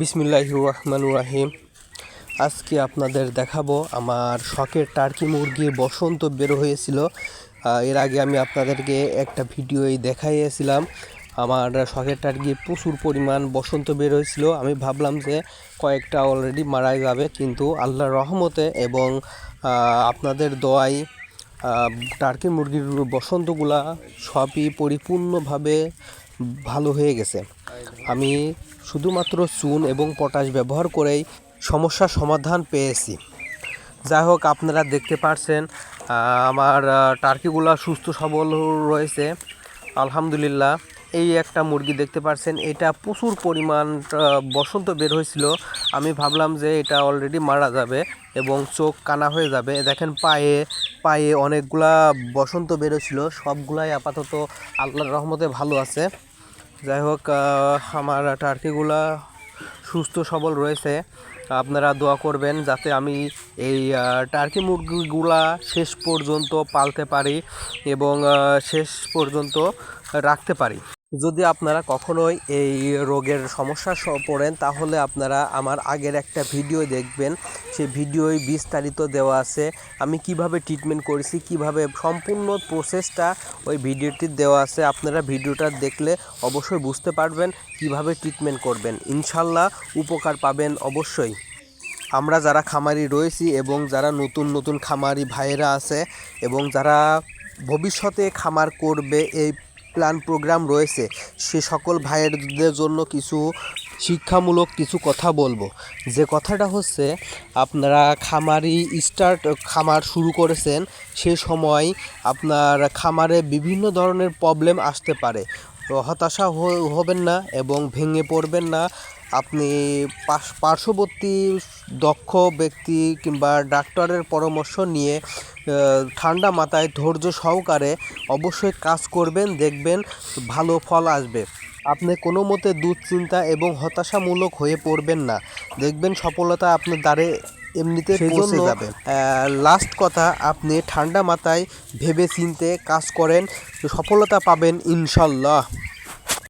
বিসমিল্লাহ রহমান রাহিম। আজকে আপনাদের দেখাবো আমার শখের টার্কি মুরগি বসন্ত বের হয়েছিল। এর আগে আমি আপনাদেরকে একটা ভিডিওই দেখাইয়েছিলাম। আমার শখের টার্কি প্রচুর পরিমাণ বসন্ত বের হয়েছিল। আমি ভাবলাম যে কয়েকটা অলরেডি মারা যাবে, কিন্তু আল্লাহর রহমতে এবং আপনাদের দোয়াই টার্কি মুরগির বসন্তগুলা সবই পরিপূর্ণভাবে ভালো হয়ে গেছে। আমি শুধুমাত্র চুন এবং পটাশ ব্যবহার করেই সমস্যার সমাধান পেয়েছি। যাই হোক, আপনারা দেখতে পারছেন আমার টার্কিগুলা সুস্থ সবল রয়েছে, আলহামদুলিল্লাহ। এই একটা মুরগি দেখতে পারছেন, এটা প্রচুর পরিমাণ বসন্ত বের হয়েছিল। আমি ভাবলাম যে এটা অলরেডি মারা যাবে এবং চোখ কানা হয়ে যাবে। দেখেন পায়ে পায়ে অনেকগুলা বসন্ত বেরোছিল সবগুলাই আপাতত আল্লাহর রহমতে ভালো আছে। যাই হোক আমার টার্কিগুলা সুস্থ, সবল রয়েছে। আপনারা দোয়া করবেন যাতে আমি এই টার্কি মুরগিগুলা শেষ পর্যন্ত পালতে পারি এবং শেষ পর্যন্ত রাখতে পারি। যদি আপনারা কখনোই এই রোগের সমস্যা পড়েন, তাহলে আপনারা আমার আগের একটা ভিডিও দেখবেন। সেই ভিডিওয় বিস্তারিত দেওয়া আছে। আমি কীভাবে ট্রিটমেন্ট করেছি, কীভাবে সম্পূর্ণ প্রসেসটা ওই ভিডিওটি দেওয়া আছে। আপনারা ভিডিওটা দেখলে অবশ্যই বুঝতে পারবেন কীভাবে ট্রিটমেন্ট করবেন। ইনশাল্লাহ উপকার পাবেন অবশ্যই। আমরা যারা খামারি রয়েছি এবং যারা নতুন নতুন খামারি ভাইয়েরা আছে এবং যারা ভবিষ্যতে খামার করবে, এই প্ল্যান প্রোগ্রাম রয়েছে। সে সকল ভাইয়েরদের জন্য কিছু শিক্ষামূলক কিছু কথা বলব। যে কথাটা হচ্ছে, আপনারা খামারি স্টার্ট খামার শুরু করেছেন, সে সময় আপনার খামারে বিভিন্ন ধরনের প্রবলেম আসতে পারে। হতাশা হবেন না এবং ভেঙে পড়বেন না। আপনি পার্শ্ববর্তী দক্ষ ব্যক্তি কিংবা ডাক্তারের পরামর্শ নিয়ে ঠান্ডা মাথায় ধৈর্য সহকারে অবশ্যই কাজ করবেন দেখবেন ভালো ফল আসবে। আপনি কোনো মতে দুশ্চিন্তা এবং হতাশামূলক হয়ে পড়বেন না। দেখবেন সফলতা আপনার দ্বারে এমনিতে পৌঁছে যাবে। লাস্ট কথা আপনি ঠান্ডা মাথায় ভেবে চিনতে কাজ করেন সফলতা পাবেন ইনশাল্লাহ।